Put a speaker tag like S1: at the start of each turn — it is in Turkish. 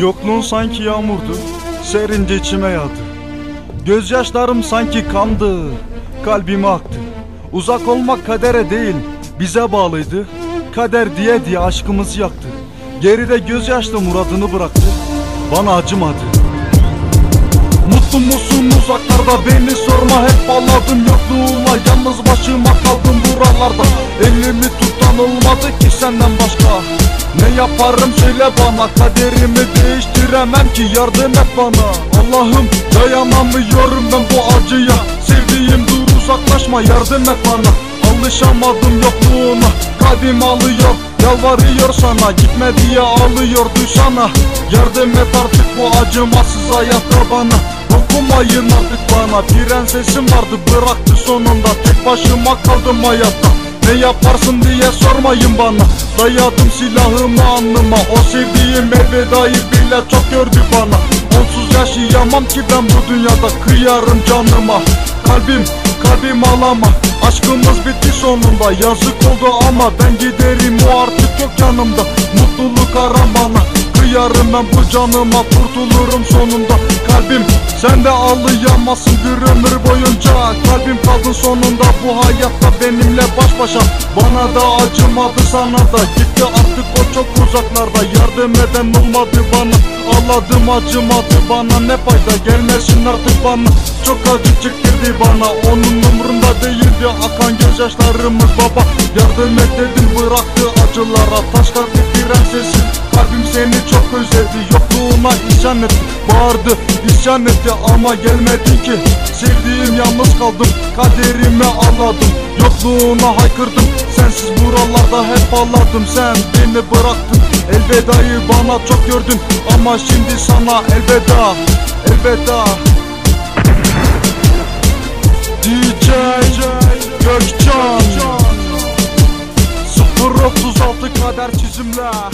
S1: Yokluğun sanki yağmurdu, serince içime yağdı. Gözyaşlarım sanki kandı, kalbime aktı. Uzak olmak kadere değil, bize bağlıydı. Kader diye diye aşkımızı yaktı. Geride gözyaşlı muradını bıraktı, bana acımadı. Mutlu musun uzaklarda beni sorma hep ağladım yokluğunla Yalnız başıma kaldım buralarda Elimi tutan olmadı ki senden başka yaparım söyle bana kaderimi değiştiremem ki yardım et bana. Allah'ım dayanamıyorum ben bu acıya. Sevdiğim dur uzaklaşma yardım et bana. Alışamadım yokluğuna kalbim alıyor. Yalvarıyor sana gitme diye ağlıyor duysana Yardım et artık bu acımasız hayatta bana. Dokunmayın artık bana Prensesim vardı bıraktı sonunda. Tek başıma kaldım hayatta Ne yaparsın diye sormayın bana. Dayadım silahımı alnıma. O sevdiğim elvedayı bile çok gördü bana. Onsuz yaşayamam ki ben bu dünyada. Kıyarım canıma. Kalbim kalbim ağlama Aşkımız bitti sonunda. Yazık oldu ama ben giderim. O artık yok yanımda. Mutluluk aramana Kıyarım ben bu canıma Kurtulurum sonunda. Kalbim sen de ağlayamazsın bir ömür boyunca. Kalbim kaldın sonunda bu hayatta benimle baş başa. Bana da acımadı sana da Gitti artık o çok uzaklarda. Yardım eden olmadı bana Ağladım acımadı bana. Ne fayda Gelmesin artık bana. Çok acı çektirdi bana Onun umrunda değildi akan gözyaşlarımız baba. Yardım et dedim bıraktı acılara Taş kalpli prensesin Kalbim seni çok özledi Yokluğuna isyan etti. Bağırdı isyan etti ama gelmedin ki. Sevdiğim yalnız kaldım Kaderime ağladım. Yokluğuna haykırdım Sensiz buralarda hep ağladım Sen beni bıraktın Elvedayı bana çok gördün. Ama şimdi sana elveda Elveda 036 kader çizimler